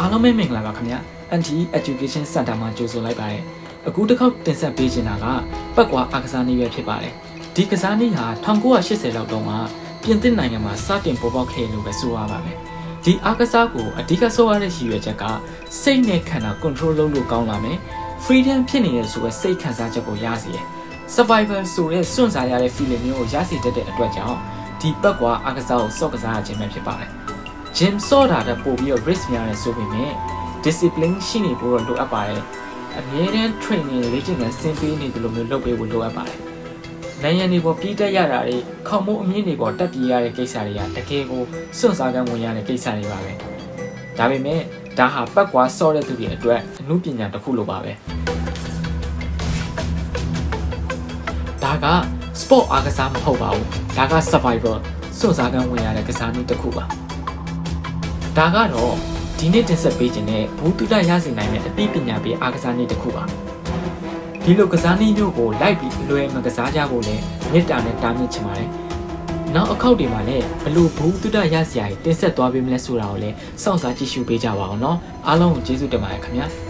အားလုံးပဲမင်္ဂလာပါခင်ဗျာ Anti Education Center မှာကြိုဆိုလိုက်ပါတယ်အခုတစ်ခေါက်တင်ဆက်ပေးချင်တာကပတ်ကွာအားကစားနည်းပဲဖြစ်ပါတယ်ဒီကစားနည်းဟာ1980လောက်တုန်းကပြင်သစ်နိုင်ငံမှာစတင်ပေါ်ပေါက်ခဲ့လို့ပဲဆိုရပါမယ်ဒီအားကစားကိုအဓိကဆိုရတဲ့ရည်ရွယ်ချက်ကစိတ်နဲ့ခန္ဓာ control လုပ်လို့ကောင်းလာမယ် freedom ဖြစ်နေတဲ့ဆိုတဲ့စိတ်ခံစားချက်ကိုရစေတယ် survival ဆိုတဲ့စွန့်စားရတဲ့ feeling မျိုးကိုရစေတတ်တဲ့အတွက်ကြောင့်ဒီပတ်ကွာအားကစားကိုစော့ကစားရခြင်းပဲဖြစ်ပါတယ် gym စော့တာတဲ့ပို့ပြီးတော့ risk များတယ်ဆိုပေမဲ့ discipline ရှိနေဖို့တော့လိုအပ်ပါတယ်အမြဲတမ်း training လေ့ကျင့်ခန်းဆင်းပေးနေတယ်လို့မျိုးလုပ်ပေးဖို့လိုအပ်ပါတယ်နိုင်ငံတွေပေါ်ပြီးတက်ရတာတွေခေါမိုးအမြင့်တွေပေါ်တက်ပြေးရတဲ့ကိစ္စတွေကတကယ်ကိုစွန့်စားကမ်းဝင်ရတဲ့ကိစ္စတွေပါပဲဒါပေမဲ့ဒါဟာပတ်ကွာစော့တဲ့သူတွေအတွက်အမှုပညာတစ်ခုလိုပါပဲဒါက sport အားကစားမဟုတ်ပါဘူးဒါက survival စွန့်စားကမ်းဝင်ရတဲ့ကစားနည်းတစ်ခုပါ ဒါကတော့ဒီနေ့တင်ဆက်ပေးခြင်းနဲ့ဘူးတုဒရစေနိုင်တဲ့အသိပညာပေးအားကစားနည်းတစ်ခုပါဒီလိုကစားနည်းမျိုးကိုလိုက်ပြီးအလွယ်မကစားကြဖို့လည်းမေတ္တာနဲ့တားမြစ်ချင်ပါတယ်နောက်အခောက်တွေမှာလည်းဘလို့ဘူးတုဒရစရာကြီးတင်ဆက်သွားပေးမလဲဆိုတာကိုလည်းစောင့်စားကြည့်ရှုပေးကြပါအောင်နော်အားလုံးကိုကျေးဇူးတင်ပါတယ်ခင်ဗျာ